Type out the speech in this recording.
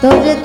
都是